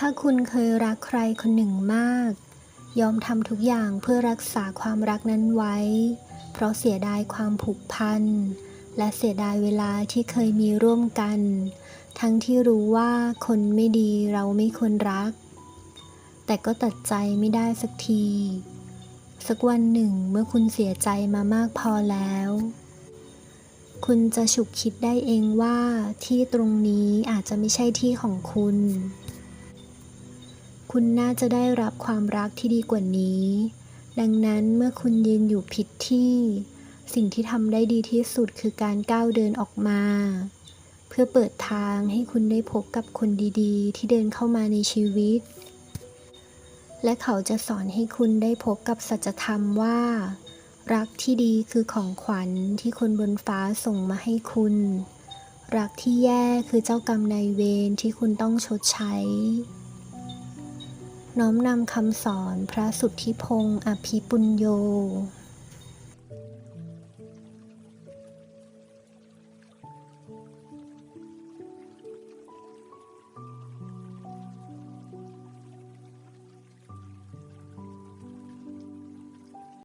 ถ้าคุณเคยรักใครคนหนึ่งมาก ยอมทำทุกอย่างเพื่อรักษาความรักนั้นไว้ เพราะเสียดายความผูกพัน และเสียดายเวลาที่เคยมีร่วมกัน ทั้งที่รู้ว่าคนไม่ดีเราไม่ควรรัก แต่ก็ตัดใจไม่ได้สักที สักวันหนึ่งเมื่อคุณเสียใจมามากพอแล้ว คุณจะฉุกคิดได้เองว่าที่ตรงนี้อาจจะไม่ใช่ที่ของคุณ คุณน่าจะได้รับความรักที่ดีกว่านี้ ดังนั้นเมื่อคุณยืนอยู่ผิดที่ สิ่งที่ทำได้ดีที่สุดคือการก้าวเดินออกมา เพื่อเปิดทางให้คุณได้พบกับคนดีๆ ที่เดินเข้ามาในชีวิต และเขาจะสอนให้คุณได้พบกับสัจธรรมว่า รักที่ดีคือของขวัญที่คนบนฟ้าส่งมาให้คุณ รักที่แย่คือเจ้ากรรมนายเวรที่คุณต้องชดใช้ น้อมนำคำสอนพระสุทธิพงศ์อภิปุญโย